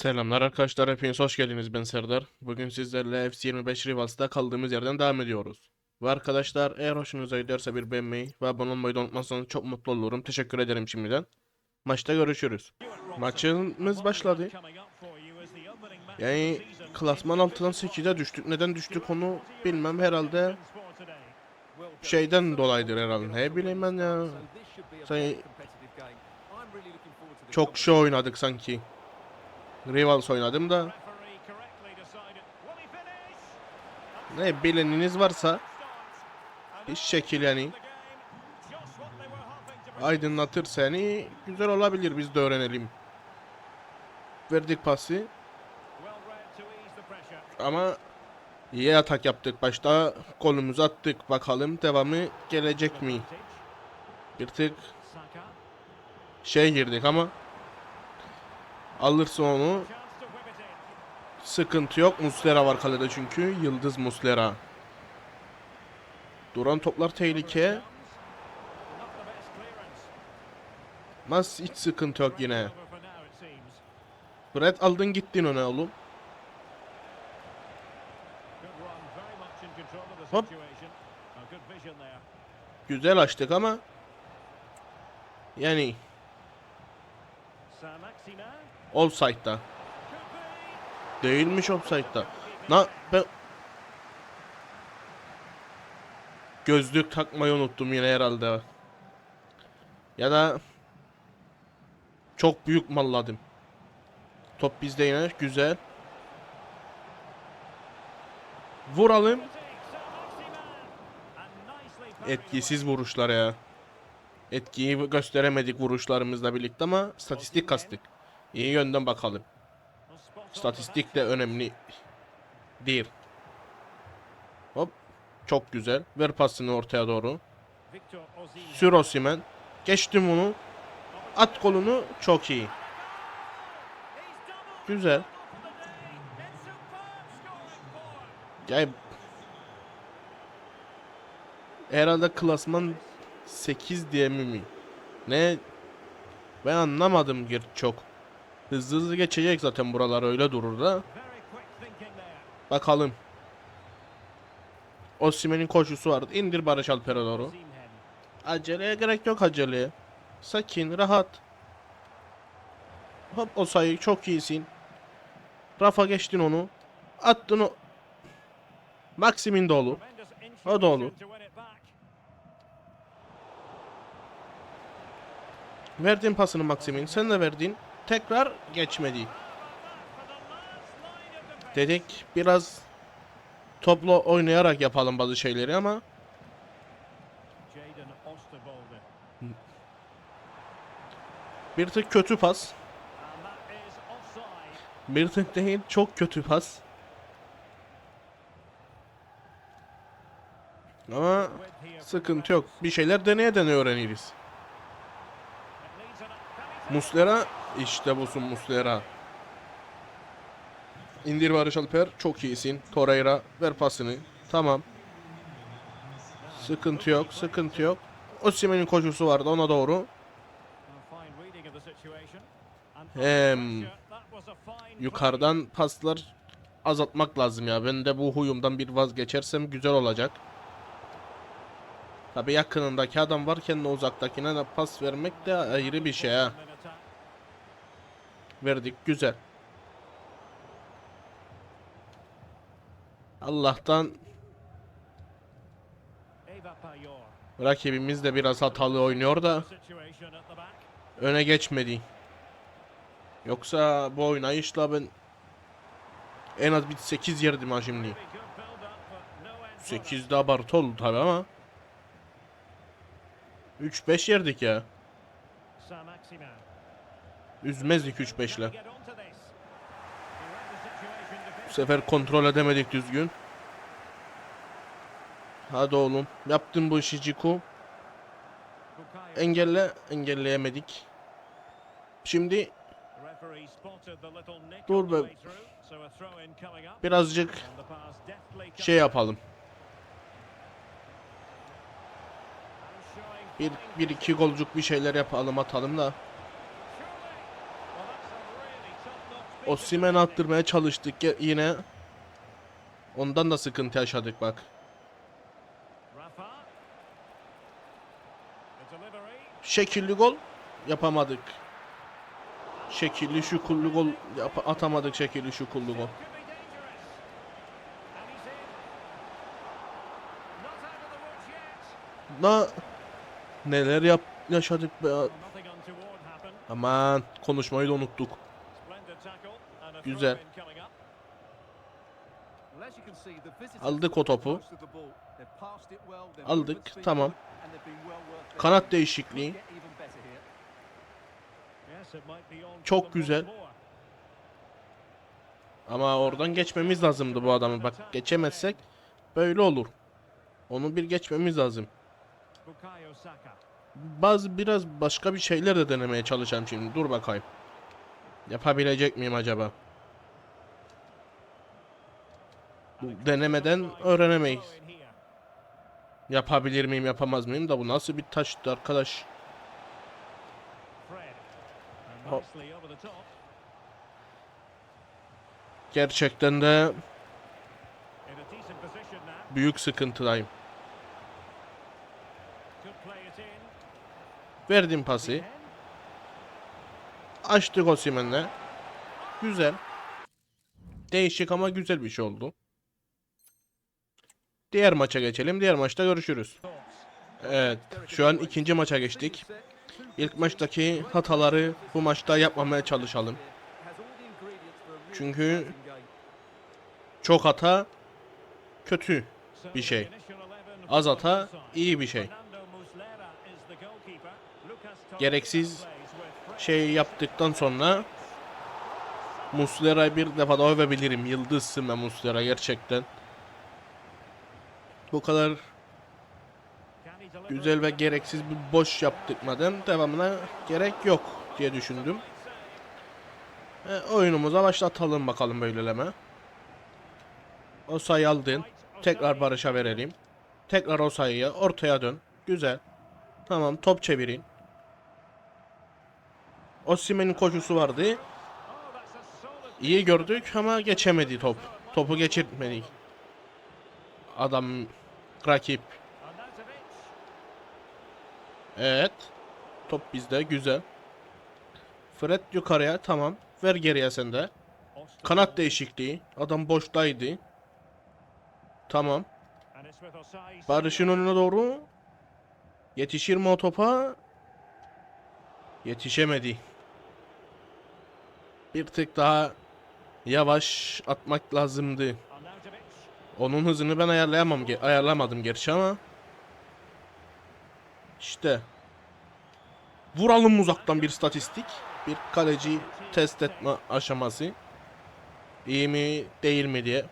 Selamlar arkadaşlar, hepiniz hoş geldiniz. Ben Serdar. Bugün sizlerle FC25 Rivals'ta kaldığımız yerden devam ediyoruz. Ve arkadaşlar eğer hoşunuza giderse bir beğenmeyi ve abone olmayı da unutmazsanız çok mutlu olurum. Teşekkür ederim şimdiden. Maçta görüşürüz. Maçımız başladı. Yani klasman 6'dan 8'e düştük. Neden düştük onu bilmem herhalde şeyden dolayıdır herhalde. Ne bileyim ben ya. Sen çok şey oynadık sanki. Rivals oynadım da. Ne bileniniz varsa bir şekil yani. Aydınlatır seni güzel olabilir biz de öğrenelim. Verdik pası. Ama iyi atak yaptık. Başta golümüzü attık. Bakalım devamı gelecek mi? Bir tık şey girdik ama alırsın onu Sıkıntı yok. Muslera var kalede çünkü. Yıldız Muslera. Duran toplar tehlike. Mas hiç sıkıntı yok yine. Brett aldın gittin ona oğlum. Hop. Güzel açtık ama yani offside'da. Değilmiş offside'da. Na ben Gözlük takmayı unuttum yine herhalde. Ya da çok büyük malladım. Top bizde yine güzel. Vuralım. Etkisiz vuruşlar ya. Etkiyi gösteremedik vuruşlarımızla birlikte ama statistik kastık. İyi yönden bakalım. Statistik de önemli değil. Hop. Çok güzel. Ver pasını ortaya doğru. Sür Osimhen. Geçtim onu. At kolunu. Çok iyi. Güzel. Yani herhalde klasman 8 diye mi? Ne? Ben anlamadım gir çok. Hızlı hızlı geçecek zaten buralar öyle durur da. Bakalım. Osimhen'in koşusu vardı. İndir Barış Alper'e doğru. Aceleye gerek yok aceleye. Sakin, rahat. Hop o sayı çok iyisin. Rafa geçtin onu. Attın o. Maximin de olur. O da olur. Verdin pasını Maximin. Sen de verdin. Tekrar geçmedi. Dedik biraz toplu oynayarak yapalım bazı şeyleri ama bir tık kötü pas. Bir tık değil çok kötü pas. Ama sıkıntı yok. Bir şeyler deneye deneye öğreniriz. Muslera işte busun Muslera. İndir Barış Alper çok iyisin. Torreira ver pasını. Tamam. Sıkıntı yok, sıkıntı yok. Osimhen'in koşusu vardı ona doğru. Hem yukarıdan paslar azaltmak lazım ya. Ben de bu huyumdan bir vazgeçersem güzel olacak. Tabi yakınındaki adam varken de uzaktakine de pas vermek de ayrı bir şey ha. Verdik güzel. Allah'tan rakibimiz de biraz hatalı oynuyor da öne geçmedi. Yoksa bu oynayışla ben en az bir 8 yerdim ha şimdi. 8 de abartı oldu tabi ama 3-5 yerdik ya. Üzmezdik 3-5 ile. Bu sefer kontrol edemedik düzgün. Hadi oğlum. Yaptın bu işi Ciku. Engelle. Engelleyemedik. Şimdi Dur be. Birazcık şey yapalım. Bir, bir iki golcuk bir şeyler yapalım atalım da. Osimhen attırmaya çalıştık yine. Ondan da sıkıntı yaşadık bak. Şekilli gol yapamadık. Şekilli şu kullu gol atamadık şekilli şu kullu gol. Na neler yap yaşadık be. Aman konuşmayı da unuttuk. Güzel. Aldık o topu. Aldık, tamam. Kanat değişikliği. Çok güzel. Ama oradan geçmemiz lazımdı bu adamı. Bak geçemezsek böyle olur. Onu bir geçmemiz lazım. Bazı biraz başka bir şeyler de denemeye çalışacağım şimdi. Dur bakayım. Yapabilecek miyim acaba? Bu denemeden öğrenemeyiz. Yapabilir miyim yapamaz mıyım da bu nasıl bir taştı arkadaş. Gerçekten de büyük sıkıntıdayım. Verdim pası. Açtık Osimhen'le. Güzel. Değişik ama güzel bir şey oldu. Diğer maça geçelim. Diğer maçta görüşürüz. Evet. Şu an ikinci maça geçtik. İlk maçtaki hataları bu maçta yapmamaya çalışalım. Çünkü çok hata kötü bir şey. the initial 11 Az hata iyi bir şey. Gereksiz şey yaptıktan sonra Muslera'yı bir defa daha övebilirim. Yıldızsın ben Muslera gerçekten. Bu kadar güzel ve gereksiz bir boş yaptık madem devamına gerek yok diye düşündüm. E, oyunumuza başlatalım bakalım böyleleme. O sayı aldın. Tekrar Barış'a verelim. Tekrar o sayıya ortaya dön. Güzel. Tamam top çevirin. Osimhen'in koşusu vardı. İyi gördük ama geçemedi top. Topu geçirtmedik. Adam rakip. Evet. Top bizde güzel. Fred yukarıya tamam. Ver geriye sen de. Kanat değişikliği. Adam boştaydı. Tamam. Barış'ın önüne doğru. Yetişir mi o topa? Yetişemedi. Bir tık daha yavaş atmak lazımdı. Onun hızını ben ayarlayamam, ayarlamadım gerçi ama. İşte. Vuralım uzaktan bir statistik. Bir kaleci test etme aşaması. İyi mi değil mi diye.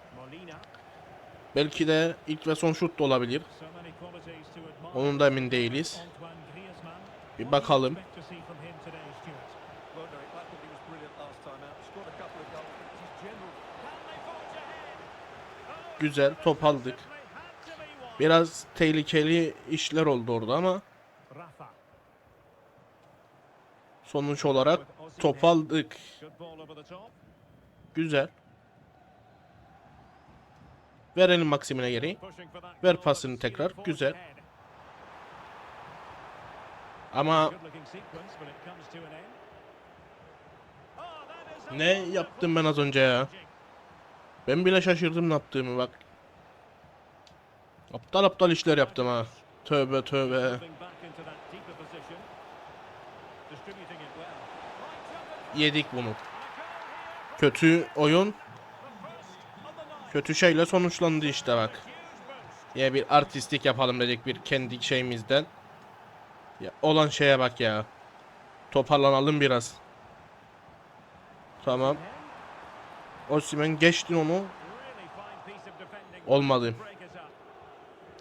Belki de ilk ve son şut da olabilir. Onun da emin değiliz. Bir bakalım. Güzel top aldık. Biraz tehlikeli işler oldu orada ama sonuç olarak top aldık. Güzel. Verelim Maksim'ine geri. Ver pasını tekrar, güzel. Ama ne yaptım ben az önce ya? Ben bile şaşırdım ne yaptığımı bak. Aptal aptal işler yaptım ha. Tövbe tövbe. Yedik bunu. Kötü oyun kötü şeyle sonuçlandı işte bak. Ya bir artistik yapalım dedik bir kendi şeyimizden. Ya olan şeye bak ya. Toparlanalım biraz. Tamam. Osimhen geçtin onu. Olmadı.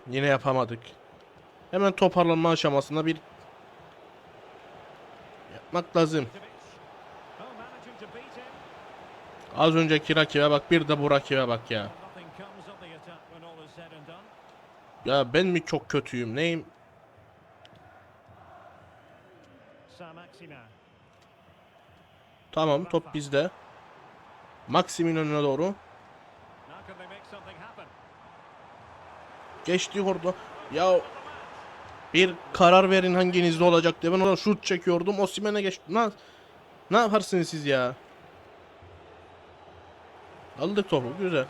Yine yapamadık. Hemen toparlanma aşamasında bir yapmak lazım. Az önceki rakibe bak bir de bu rakibe bak ya. Ya ben mi çok kötüyüm neyim? Tamam top bizde. Maxim'in önüne doğru. Geçti orada. Ya bir karar verin hanginizde olacak diye. Ben oradan şut çekiyordum. Osimhen'e geçti. Ne, ne yaparsınız siz ya? Aldık topu. Güzel.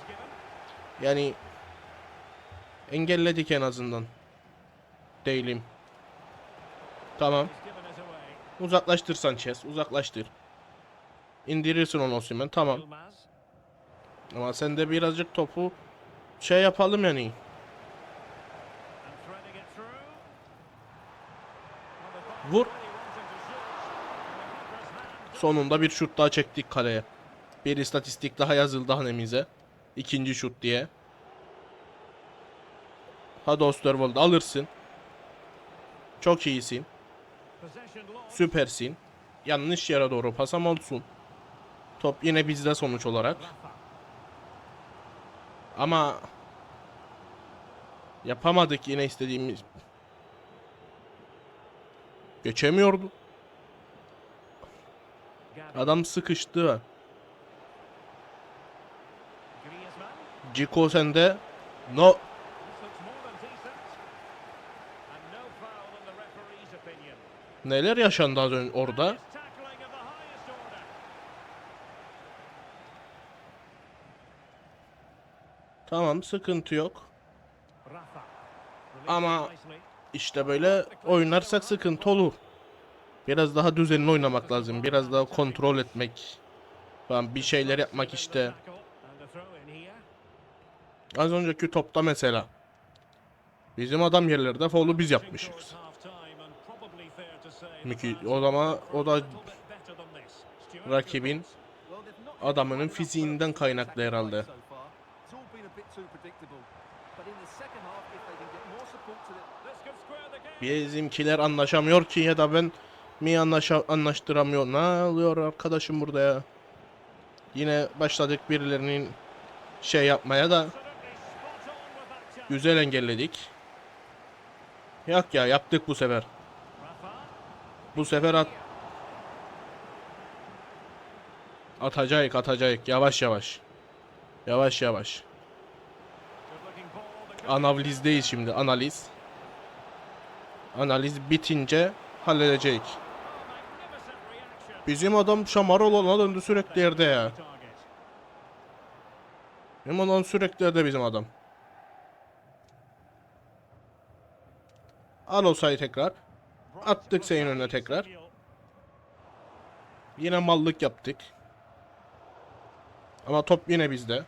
Yani engelledik en azından. Değilim. Tamam. Uzaklaştır Sanchez. Uzaklaştır. İndirirsin onu Osimhen. Tamam. Ama sen de birazcık topu şey yapalım yani. Vur. Sonunda bir şut daha çektik kaleye. Bir istatistik daha yazıldı hanemize. İkinci şut diye. Hadi Osterwold alırsın. Çok iyisin. Süpersin. Yanlış yere doğru pasam olsun. Top yine bizde sonuç olarak. Ama yapamadık yine istediğimiz. Geçemiyordu. Adam sıkıştı. Ciko sende. No. Neler yaşandı az önce orada? Tamam sıkıntı yok. Ama işte böyle oynarsak sıkıntı olur. Biraz daha düzenli oynamak lazım. Biraz daha kontrol etmek. Falan bir şeyler yapmak işte. Az önceki topta mesela. Bizim adam yerlerde faulu biz yapmışız. Miki o zaman o da rakibin adamının fiziğinden kaynaklı herhalde. Bizimkiler anlaşamıyor ki ya da ben mi anlaşa anlaştıramıyor. Ne oluyor arkadaşım burada ya? Yine başladık birilerinin şey yapmaya da güzel engelledik. Yok ya yaptık bu sefer. Bu sefer at atacak atacak yavaş yavaş. Yavaş yavaş. Analizdeyiz şimdi analiz. Analiz bitince halledecek. Bizim adam şamar olana döndü sürekli yerde ya. Bizim adam sürekli yerde bizim adam. Al o sayı tekrar. Attık senin önüne tekrar. Yine mallık yaptık. Ama top yine bizde.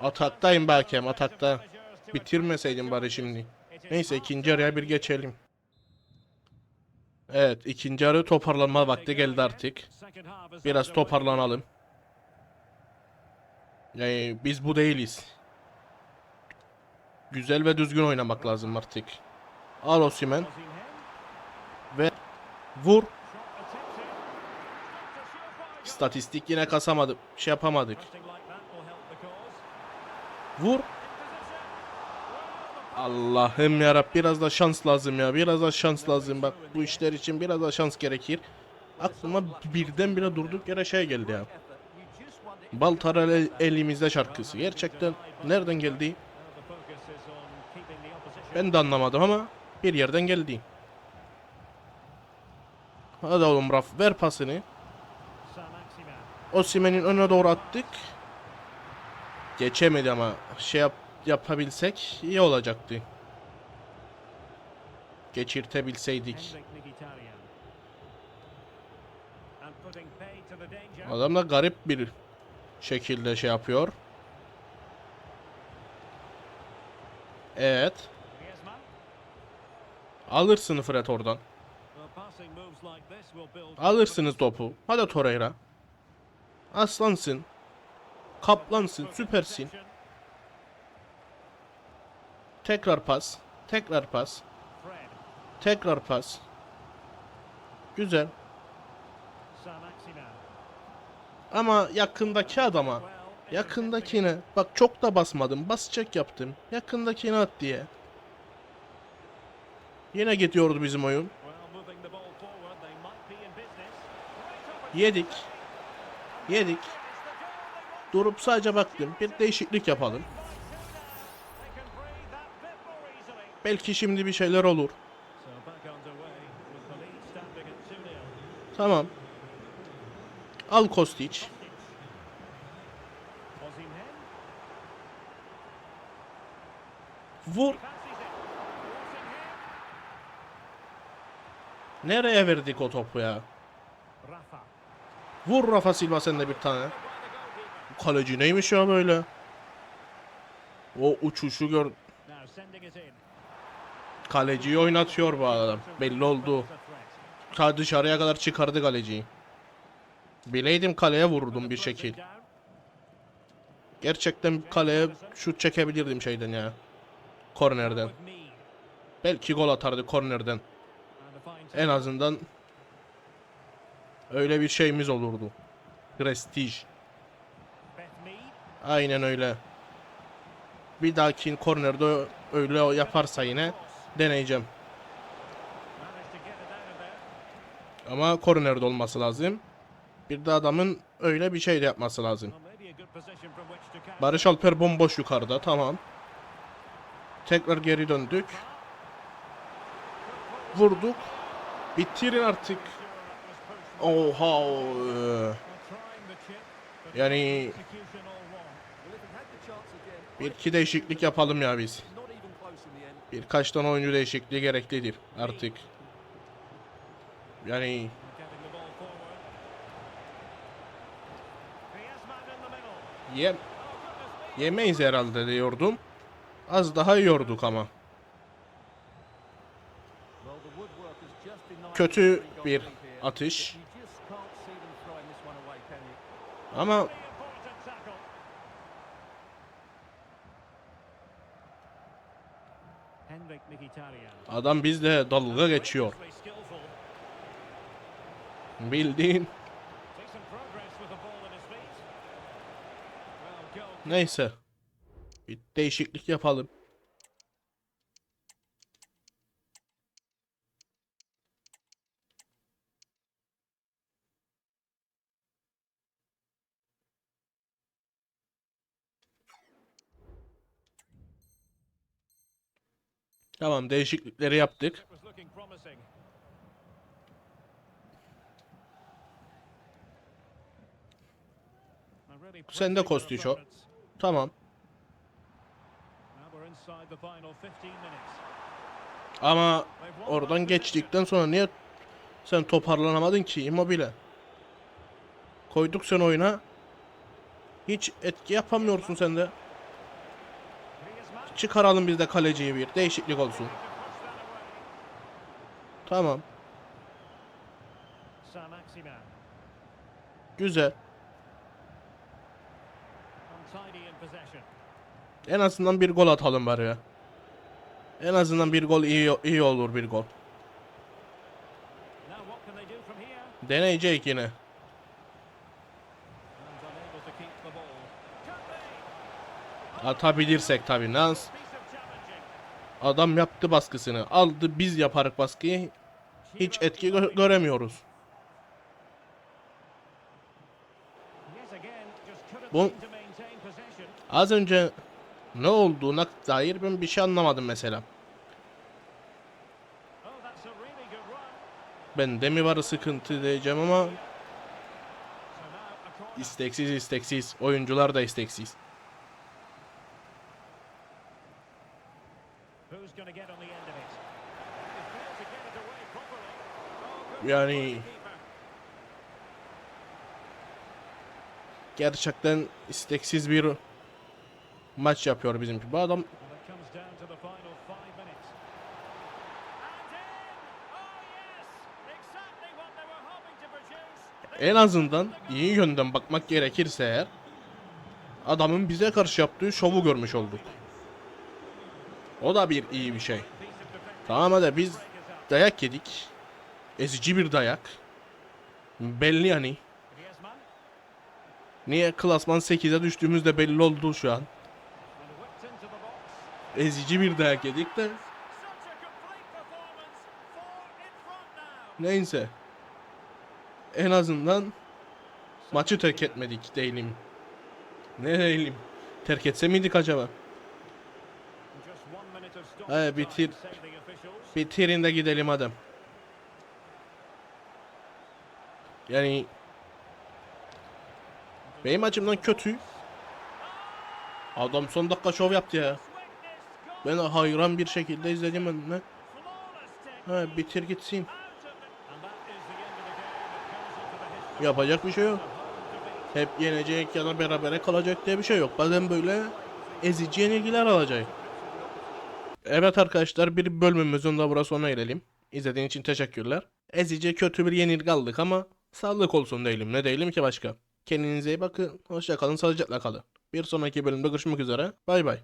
Ataktayım belki atakta. Bitirmeseydim bari şimdi. Neyse ikinci araya bir geçelim. Evet ikinci arı toparlanma vakti geldi artık. Biraz toparlanalım. Yani biz bu değiliz. Güzel ve düzgün oynamak lazım artık. Al Osimhen ve vur. İstatistik yine kasamadık. Şey yapamadık. Vur. Allah'ım yarab biraz da şans lazım ya. Biraz da şans lazım. Bak bu işler için biraz da şans gerekir. Aklıma birdenbire durduk yere şey geldi ya. Baltaral el- elimizde şarkısı. Gerçekten nereden geldi? Ben de anlamadım ama bir yerden geldi. Hadi oğlum Raf ver pasını. Osimhen'in önüne doğru attık. Geçemedi ama şey yap yapabilsek iyi olacaktı. Geçirtebilseydik. Adam da garip bir şekilde şey yapıyor. Evet. Alırsın Fred oradan. Alırsınız topu. Hadi Torreira. Aslansın. Kaplansın. Süpersin. Tekrar pas. Tekrar pas. Tekrar pas. Güzel. Ama yakındaki adama. Yakındakine. Bak çok da basmadım. Basacak yaptım. Yakındakine at diye. Yine gidiyordu bizim oyun. Yedik. Yedik. Durup sadece baktım. Bir değişiklik yapalım. Belki şimdi bir şeyler olur. So back underway with the lead standing at 2-0. Tamam. Al. Osimhen. Vur. Nereye verdik o topu ya? Vur Rafa Silva sen de bir tane. Kaleci neymiş ya böyle? O uçuşu gör. Kaleciyi oynatıyor bu adam. Belli oldu. Ta dışarıya kadar çıkardı kaleciyi. Bileydim kaleye vururdum bir şekil. Gerçekten kaleye şut çekebilirdim şeyden ya. Kornerden. Belki gol atardı kornerden. En azından öyle bir şeyimiz olurdu. Prestij. Aynen öyle. Bir dahaki kornerde öyle yaparsa yine deneyeceğim. Ama kornerde olması lazım. Bir de adamın öyle bir şey de yapması lazım. Barış Alper bomboş yukarıda tamam. Tekrar geri döndük. Vurduk. Bitirin artık. Oha. but Yani bir iki değişiklik yapalım ya biz. Birkaç tane oyuncu değişikliği gereklidir artık. Yani ye yemeyiz herhalde diyordum. Az daha yiyorduk ama. Kötü bir atış. You adam bizle dalga geçiyor. Bildiğin. Neyse. Bir değişiklik yapalım. Tamam değişiklikleri yaptık. Sen de pressing their Kostić o. opponents. Tamam. Now we're inside the final 15 minutes. Ama oradan geçtikten sonra niye sen toparlanamadın ki Immobile? Koyduk sen oyuna. Hiç etki yapamıyorsun sen de. Çıkaralım biz de kaleciyi bir. Değişiklik olsun. Tamam. Güzel. En azından bir gol atalım bari ya. En azından bir gol iyi iyi olur bir gol. Deneyecek yine. Atabilirsek tabii. Nans adam yaptı baskısını. Aldı biz yaparık baskıyı. Hiç etki gö- göremiyoruz. Bu-. Az önce ne olduğuna dair ben bir şey anlamadım mesela. Run. Bende mi var sıkıntı diyeceğim ama isteksiz isteksiz. Oyuncular da isteksiz. Yani gerçekten isteksiz bir maç yapıyor bizimki. Bu adam en azından iyi yönden bakmak gerekirse eğer adamın bize karşı yaptığı şovu görmüş olduk. O da bir iyi bir şey. Tamam hadi biz dayak yedik. Ezici bir dayak. Belli yani. Niye klasman 8'e düştüğümüzde belli oldu şu an. Ezici bir dayak yedik de neyse. En azından Maçı terk etmedik değilim. Ne değilim? Terk etse miydik acaba? He bitir. Bitirin de gidelim adam. Yani benim açımdan kötü. Adam son dakika şov yaptı ya. Ben hayran bir şekilde izledim önüne. Ha bitir gitsin. Yapacak bir şey yok. Hep yenecek ya da berabere kalacak diye bir şey yok. Bazen böyle ezici yenilgiler alacak. Evet arkadaşlar bir bölümümüzün de burası sona erelim. İzlediğiniz için teşekkürler. Ezici kötü bir yenilgi aldık ama sağlık olsun değilim. Ne değilim ki başka. Kendinize iyi bakın. Hoşça kalın. Sağlıcakla kalın. Bir sonraki bölümde görüşmek üzere. Bay bay.